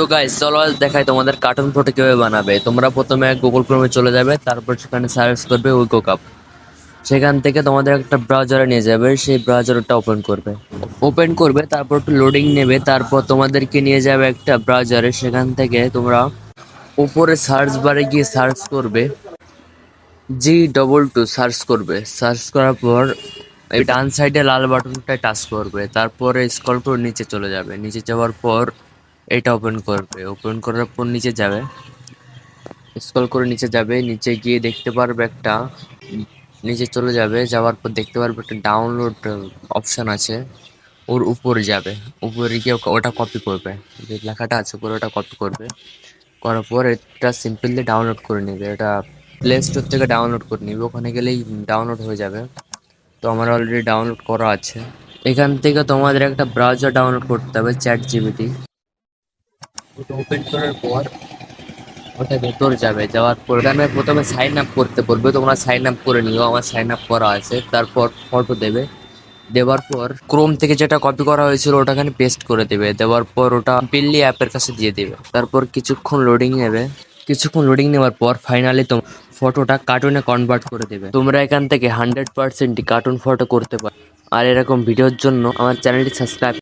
তো গাইস চলো আজ দেখাই তোমাদের কার্টুন ফটো কীভাবে বানাবে। তোমরা প্রথমে গুগল ক্রোমে চলে যাবে, তারপর সেখানে সার্চ করবে উইকো কাপ সেখান থেকে তোমাদের একটা ব্রাউজারে নিয়ে যাবে, সেই ব্রাউজারটা ওপেন করবে। ওপেন করবে, তারপর একটু লোডিং নেবে, তারপর তোমাদেরকে নিয়ে যাবে একটা ব্রাউজারে সেখান থেকে তোমরা উপরে সার্চ বারে গিয়ে সার্চ করবে। জি ডবল টু সার্চ করবে। সার্চ করার পর এই ডান সাইডে লাল বাটনটায় টাচ করবে। তারপরে স্কল করে নিচে চলে যাবে। নিচে যাওয়ার পর এটা ওপেন করবে। ওপেন করার পর নিচে যাবে। স্ক্রল করে নিচে যাবে। নিচে গিয়ে দেখতে পারবে একটা, নিচে চলে যাবে। যাওয়ার পর দেখতে পারবে একটা ডাউনলোড অপশন আছে। ওর উপরে যাবে। উপরে গিয়ে ওটা কপি করবে। যে লেখাটা আছে, উপরে ওটা কপি করবে। করার পর এটা সিম্পলি ডাউনলোড করে নেবে। এটা প্লে স্টোর থেকে ডাউনলোড করে নিবে। ওখানে গেলেই ডাউনলোড হয়ে যাবে। তো আমার অলরেডি ডাউনলোড করা আছে। এখান থেকে তোমাদের একটা ব্রাউজার ডাউনলোড করতে হবে চ্যাট জিবিটি ওটা ওপেন করার পর ওটা ভেতর যাবে, যাওয়ার পর এখানে প্রথমে সাইন আপ করতে বলবে, তোমরা সাইন আপ করে নিও, আমার সাইন আপ করা আছে, তারপর ফটো দেবে। দেওয়ার পর ক্রোম থেকে যেটা কপি করা হয়েছিল ওটা এখানে পেস্ট করে দেবে। দেওয়ার পর ওটা বিল্লি অ্যাপের কাছে দিয়ে দেবে। তারপর কিছুক্ষণ লোডিং নেবে। কিছুক্ষণ লোডিং নেওয়ার পর ফাইনালি তোমার ফটোটা কার্টুনে কনভার্ট করে দেবে। তোমরা এখান থেকে হান্ড্রেড পার্সেন্ট কার্টুন ফটো করতে পারো আর এরকম ভিডিওর জন্য আমার চ্যানেলটি সাবস্ক্রাইব